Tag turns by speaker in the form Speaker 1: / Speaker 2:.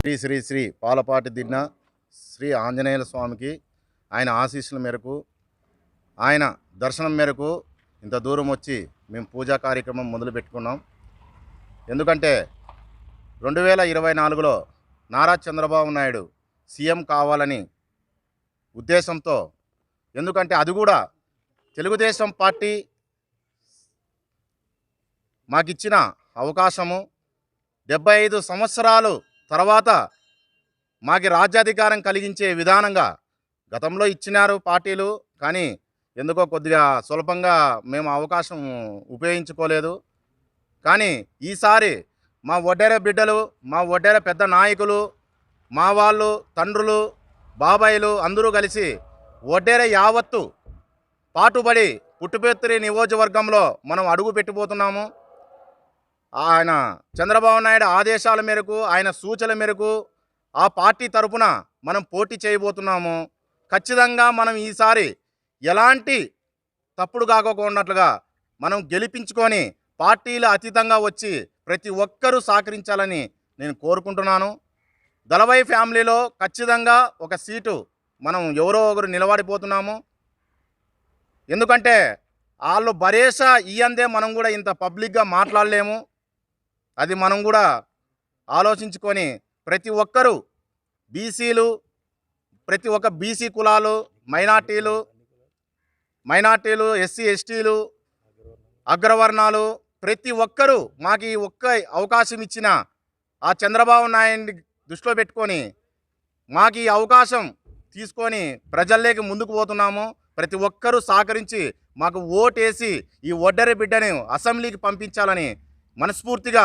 Speaker 1: శ్రీ శ్రీ శ్రీ పాలపాటి దిన్న శ్రీ ఆంజనేయుల స్వామికి ఆయన ఆశీస్సుల మేరకు ఆయన దర్శనం మేరకు ఇంత దూరం వచ్చి మేము పూజా కార్యక్రమం మొదలు పెట్టుకున్నాం. ఎందుకంటే రెండు వేల ఇరవై నాలుగులో నారా చంద్రబాబు నాయుడు సీఎం కావాలని ఉద్దేశంతో ఎందుకంటే అది కూడా తెలుగుదేశం పార్టీ మాకిచ్చిన అవకాశము డెబ్బై ఐదు సంవత్సరాలు తర్వాత మాకి రాజ్యాధికారం కలిగించే విధానంగా గతంలో ఇచ్చినారు పార్టీలు కానీ ఎందుకో కొద్దిగా సులభంగా మేము అవకాశం ఉపయోగించుకోలేదు. కానీ ఈసారి మా ఒడ్డెర బిడ్డలు మా ఒడ్డెర పెద్ద నాయకులు మా వాళ్ళు తండ్రులు బాబాయిలు అందరూ కలిసి ఒడ్డెర యావత్తు పాటుబడి పుట్టుపెత్తిరి నియోజకవర్గంలో మనం అడుగు పెట్టిపోతున్నాము ఆయన చంద్రబాబు నాయుడు ఆదేశాల మేరకు ఆయన సూచన మేరకు ఆ పార్టీ తరపున మనం పోటీ చేయబోతున్నాము. ఖచ్చితంగా మనం ఈసారి ఎలాంటి తప్పుడు కాకోకున్నట్లుగా మనం గెలిపించుకొని పార్టీలు అతీతంగా వచ్చి ప్రతి ఒక్కరూ సహకరించాలని నేను కోరుకుంటున్నాను. దళవై ఫ్యామిలీలో ఖచ్చితంగా ఒక సీటు మనం ఎవరో ఒకరు నిలబడిపోతున్నాము. ఎందుకంటే వాళ్ళు భరేసా అందే మనం కూడా ఇంత పబ్లిక్గా మాట్లాడలేము. అది మనం కూడా ఆలోచించుకొని ప్రతి ఒక్కరూ బీసీలు ప్రతి ఒక్క బీసీ కులాలు మైనార్టీలు మైనార్టీలు ఎస్సీ ఎస్టీలు అగ్రవర్ణాలు ప్రతి ఒక్కరూ మాకు ఈ ఒక్క అవకాశం ఇచ్చిన ఆ చంద్రబాబు నాయుడిని దృష్టిలో పెట్టుకొని మాకు ఈ అవకాశం తీసుకొని ప్రజల్లోకి ముందుకు పోతున్నాము. ప్రతి ఒక్కరూ సహకరించి మాకు ఓటేసి ఈ ఒడ్డరి బిడ్డని అసెంబ్లీకి పంపించాలని మనస్ఫూర్తిగా